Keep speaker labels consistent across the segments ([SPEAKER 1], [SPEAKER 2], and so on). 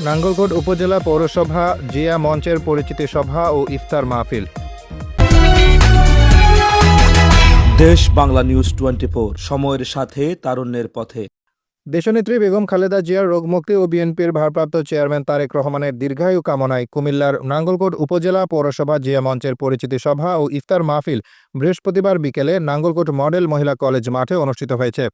[SPEAKER 1] নাঙ্গলকোট উপজেলা পৌরসভা জিয়া মঞ্চের পরিচিতি সভা ও ইফতার মাহফিল।
[SPEAKER 2] দেশ বাংলা নিউজ টোয়েন্টি সময়ের সাথে তারুণ্যের পথে।
[SPEAKER 1] দেশনেত্রী বেগম খালেদা জিয়ার রোগমুক্তি ও বিএনপির ভারপ্রাপ্ত চেয়ারম্যান তারেক রহমানের দীর্ঘায়ু কামনায় কুমিল্লার নাঙ্গলকোট উপজেলা পৌরসভা জিয়া মঞ্চের পরিচিতি সভা ও ইফতার মাহফিল বৃহস্পতিবার বিকেলে নাঙ্গলকোট মডেল মহিলা কলেজ মাঠে অনুষ্ঠিত হয়েছে।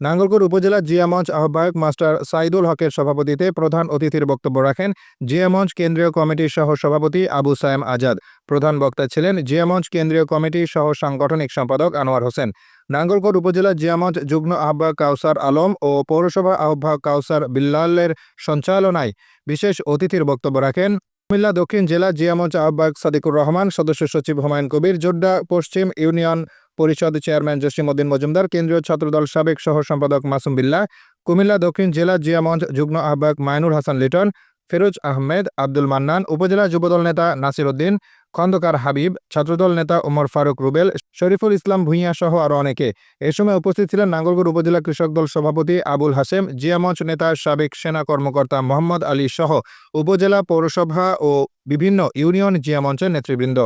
[SPEAKER 1] নাঙ্গলকোট উপজেলা জিয়া মঞ্চ আহ্বায়ক মাস্টার সাইদুল হকের সভাপতিতে প্রধান অতিথির বক্তব্য রাখেন জিয়া মঞ্চ কেন্দ্রীয় কমিটির সহ সভাপতি আবু সায়েম আজাদ। প্রধান বক্তা ছিলেন জিয়া মঞ্চ কেন্দ্রীয় কমিটির সহ সাংগঠনিক সম্পাদক আনোয়ার হোসেন। নাঙ্গলকোট উপজেলা জিয়ামঞ্চ যুগ্ম আহ্বায়ক কাউসার আলম ও পৌরসভা আহ্বায়ক কাউসার বিল্লালের সঞ্চালনায় বিশেষ অতিথির বক্তব্য রাখেন। কুমিল্লা দক্ষিণ জেলা জিয়ামঞ্চ আহ্বায়ক সাদিকুর রহমান, সদস্য সচিব হুমায়ুন কবির, জোড্ডা পশ্চিম ইউনিয়ন পরিষদ চেয়ারম্যান জসিমউদ্দিন মজুমদার, কেন্দ্রীয় ছাত্রদল সাবেক সহ সম্পাদক মাসুম বিল্লাহ কুমিল্লা দক্ষিণ জেলা জিয়ামঞ্চ যুগ্ম আহ্বায়ক মায়নুর হাসান লিটন, ফিরোজ আহমেদ, আব্দুল মান্নান, উপজেলা যুবদল নেতা নাসির উদ্দিন, খন্দকার হাবিব, ছাত্রদল নেতা ওমর ফারুক রুবেল, শরীফুল ইসলাম ভূঁইয়া সহ আরও অনেকে। এ সময় উপস্থিত ছিলেন নাঙ্গলকোট উপজেলা কৃষক দল সভাপতি আবুল হাসেম জিয়ামঞ্চ নেতা সাবেক সেনা কর্মকর্তা মোহাম্মদ আলী সহ উপজেলা পৌরসভা ও বিভিন্ন ইউনিয়ন জিয়ামঞ্চের নেতৃবৃন্দ।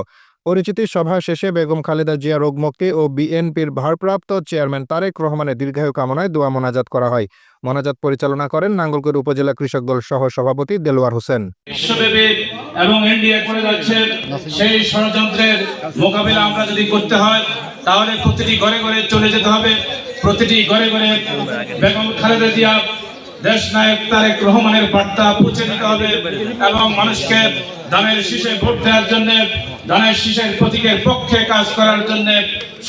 [SPEAKER 1] পরিচিতি সভা শেষে বেগম খালেদা জিয়া রোগমুক্তি ও বিএনপির ভারপ্রাপ্ত চেয়ারম্যান তারেক রহমানের দীর্ঘায়ু কামনায় দোয়া মোনাজাত করা হয়। মোনাজাত পরিচালনা করেন নাঙ্গলকোট উপজেলা কৃষক দল সহ সভাপতি দেলোয়ার হোসেন।
[SPEAKER 3] এবং ইন্ডিয়া করে যাচ্ছে সেই ষড়যন্ত্রের মোকাবিলা আমরা যদি করতে হয়, তাহলে প্রতিটি ঘরে ঘরে চলে যেতে হবে। প্রতিটি ঘরে ঘরে বেগম খালেদা জিয়া দেশ নায়ক তারেক রহমানের বার্তা পৌঁছে দিতে হবে এবং মানুষকে দানের শীষে ভোট দেওয়ার জন্য, দানের শীষের প্রতীকের পক্ষে কাজ করার জন্য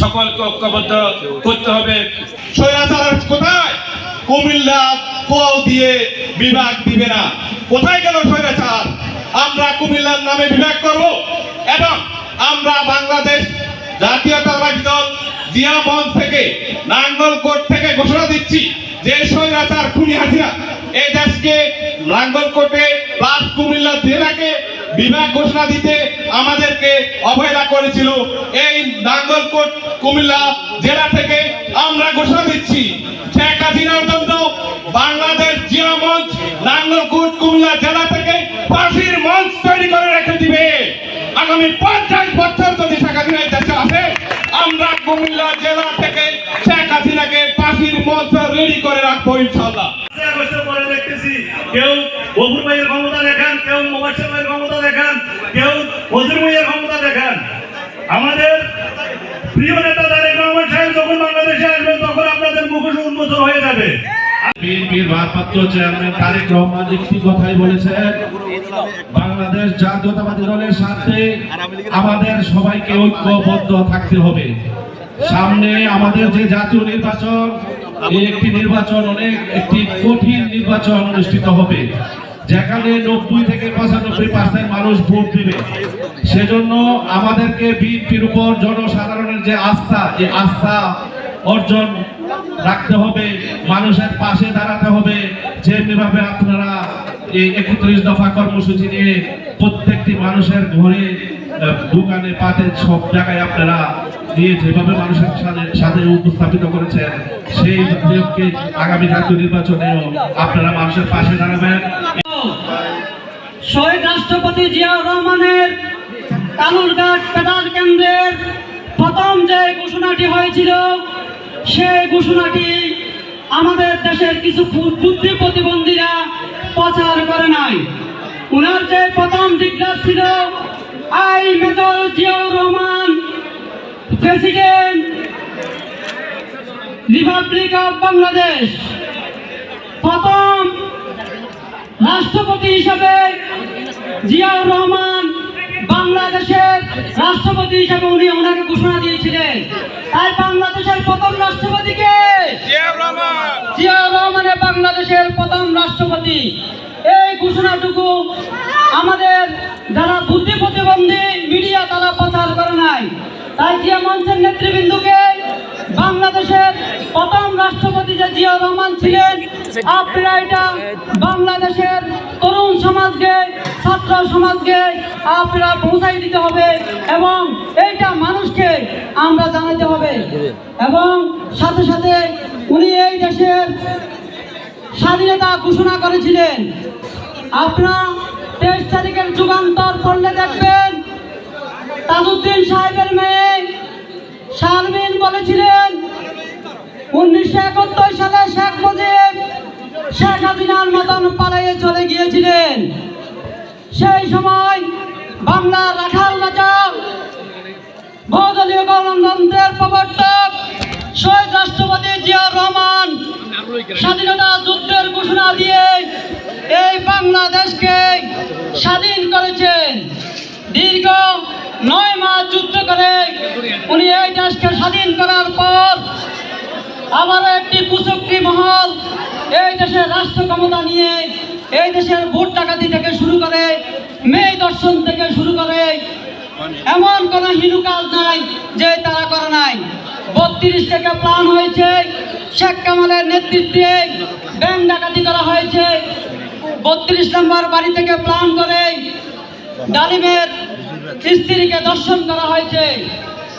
[SPEAKER 3] সকলকে ঐক্যবদ্ধ করতে হবে।
[SPEAKER 4] কোথায়? কুমিল্লা কোয়াও দিয়ে বিভাগ দিবে না। কোথায় গেল স্বৈরাচার আমরা কুমিল্লার নামে বিভাগ করব এবং আমরা বাংলাদেশ জাতীয়তাবাদী দল জিয়া মঞ্চ থেকে নাঙ্গলকোট থেকে ঘোষণা দিচ্ছি। যে স্বৈরাচার খুনি হাসিনা এই দেশকে নাঙ্গলকোটে প্লাস কুমিল্লা জেলাকে বিভাগ ঘোষণা দিতে আমাদেরকে অবহেলা করেছিল। এই নাঙ্গলকোট কুমিল্লা জেলা থেকে আমরা ঘোষণা দিচ্ছি। শেখ হাসিনার জন্য বাংলাদেশ জিয়া মঞ্চ নাঙ্গলকোট কুমিল্লা জেলা থেকে ফাঁসির মঞ্চ তৈরি করে রেখে দিবে। আগামী পঞ্চাশ বছর যদি শেখ হাসিনা দেশে আমরা কুমিল্লা জেলা থেকে শেখ হাসিনাকে ফাঁসির মঞ্চ রেডি করে রাখব ইনশাল্লাহ
[SPEAKER 5] এক বছর পরে দেখতেছি কেউ গফুর ভাইয়ের ক্ষমতা দেখান কেউ মোবাসের ভাইয়ের ক্ষমতা দেখান কেউ ফজর ভাইয়ের ক্ষমতা দেখান। আমাদের প্রিয় নেতা তারেক রহমান সাহেব যখন বাংলাদেশে আসবেন তখন আপনাদের মুখোশ উন্মোচন হয়ে যাবে।
[SPEAKER 6] বিএনপির ভারপ্রাপ্ত চেয়ারম্যান তারেক রহমান একটি কথাই বলেছেন বাংলাদেশ জাতীয়তাবাদী দলের সাথে আমাদের সবাইকে ঐক্যবদ্ধ থাকতে হবে। সামনে আমাদের যে জাতীয় নির্বাচন, এই একটি নির্বাচন অনেক, একটি কঠিন নির্বাচন অনুষ্ঠিত হবে। যেখানে নব্বই থেকে পঁচানব্বই পার্সেন্ট মানুষ ভোট দিবে। সেজন্য আমাদেরকে বিএনপির উপর জনসাধারণের যে আস্থা এই আস্থা অর্জন রাখতে হবে, মানুষের পাশে দাঁড়াতে হবে। যেমনিভাবে আপনারা এই একত্রিশ দফা কর্মসূচি নিয়ে প্রত্যেকটি মানুষের ঘরে দোকানে, পাতে সব জায়গায় আপনারা নিয়ে যেভাবে মানুষের সাথে সাথে উপস্থাপিত করেছেন সেই নিয়মকে আগামী জাতীয় নির্বাচনেও আপনারা মানুষের পাশে দাঁড়াবেন।
[SPEAKER 7] শহীদ রাষ্ট্রপতি জিয়াউর রহমানের কালুরঘাট পেটার কেন্দ্রের প্রথম যে ঘোষণাটি হয়েছিল, সেই ঘোষণাটি আমাদের দেশের কিছু বুদ্ধি প্রতিবন্ধীরা প্রচার করে নাই। উনার যে প্রথম দিকদার ছিল, I major Ziaur Rahman president republic of Bangladesh প্রথম রাষ্ট্রপতি হিসেবে জিয়াউর রহমান বাংলাদেশের রাষ্ট্রপতি হিসেবে উনি ওনাকে ঘোষণা দিয়েছিলেন। তাই বাংলাদেশের প্রথম রাষ্ট্রপতিকে জিয়াউর রহমানের বাংলাদেশের প্রথম রাষ্ট্রপতি। এই ঘোষণাটুকু আমাদের যারা বুদ্ধি প্রতিবন্ধী মিডিয়া তারা প্রচার করে নাই তাই জিয়া মঞ্চের নেতৃবৃন্দকে বাংলাদেশের প্রথম রাষ্ট্রপতি যে জিয়া রহমান ছিলেন আপনারা এটা বাংলাদেশের তরুণ সমাজকে, ছাত্র সমাজকে আপনারা পৌঁছাই দিতে হবে এবং এইটা মানুষকে আমরা জানাতে হবে। এবং সাথে সাথে উনি এই দেশের স্বাধীনতা ঘোষণা করেছিলেন। আপনারা তেইশ তারিখের যুগান্তর পড়লে দেখবেন, তাজউদ্দিন সাহেবের মেয়ে শারমিন বলেছিলেন, উনিশশো একাত্তর সালে শেখ মুজিব শেখ হাসিনার মতন পালিয়ে চলে গিয়েছিলেন। সেই সময় বাংলার রাখাল রাজা, বহুদলীয় গণতন্ত্রের প্রবর্তক, শহীদ রাষ্ট্রপতি জিয়া রহমান স্বাধীনতা যুদ্ধের ঘোষণা দিয়ে এই বাংলাদেশকে স্বাধীন করেছেন। দীর্ঘ নয় মাস যুদ্ধ করে উনি এই দেশকে স্বাধীন করার পর আবারও একটি কুচক্রি মহল এই দেশের রাষ্ট্র ক্ষমতা নিয়ে, এই দেশের ভোট ডাকাতি থেকে শুরু করে, মেয়ে দর্শন থেকে শুরু করে, এমন কোন হিনু কাজ নাই যে তারা করে নাই। বত্রিশ থেকে প্লান হয়েছে, শেখ কামালের নেতৃত্বে ব্যাংক ডাকাতি করা হয়েছে। বত্রিশ নম্বর বাড়ি থেকে প্লান করে, ডালিমের স্ত্রীকে দর্শন করা হয়েছে।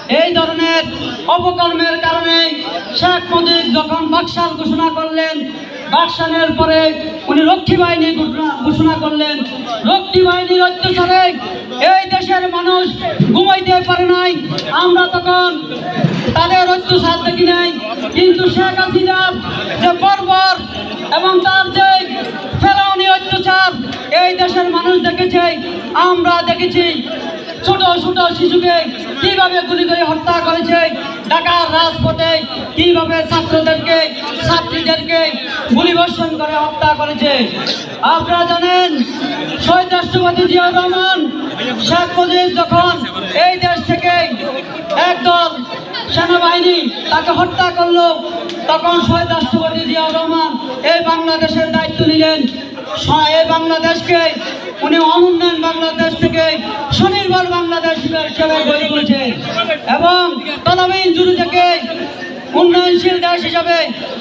[SPEAKER 7] এই ধরনের অপকর্মের কারণে শেখ মুজিব যখন বাকশাল ঘোষণা করলেন, বাকশালের পরে উনি রক্ষী বাহিনী ঘোষণা- করলেন। রক্ষী বাহিনীর অত্যাচারে এই দেশের মানুষ ঘুমাইতে পারে নাই। আমরা তখন তাদের অত্যাচার দেখি নাই। কিন্তু শেখ হাসিনার যে বর্বর এবং তার যে ফেরাউনি অত্যাচার, এই দেশের মানুষ দেখেছে, আমরা দেখেছি। ছোট ছোট শিশুকে কীভাবে গুলি করে হত্যা করেছে ঢাকার রাজপথে, কীভাবে ছাত্রদেরকে, ছাত্রীদেরকে গুলিবর্ষণ করে হত্যা করেছে? আপনারা জানেন, শহীদ রাষ্ট্রপতি জিয়াউর রহমান, শেখ মুজিব যখন এই দেশ থেকে একদল সেনাবাহিনী তাকে হত্যা করল, তখন শহীদ রাষ্ট্রপতি জিয়াউর রহমান এই বাংলাদেশের দায়িত্ব নিলেন। বাংলাদেশকে, উনি অনুন্নয়ন বাংলাদেশ থেকে স্বনির্ভর বাংলাদেশ হিসেবে গড়ে তুলেছেন। এবং তলাবিহীন জুড়ি থেকে উন্নয়নশীল দেশ হিসাবে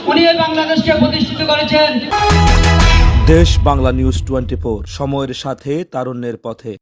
[SPEAKER 7] উনি এই বাংলাদেশকে প্রতিষ্ঠিত করেছেন।
[SPEAKER 2] দেশ বাংলা নিউজ টোয়েন্টি সময়ের সাথে তারুণ্যের পথে।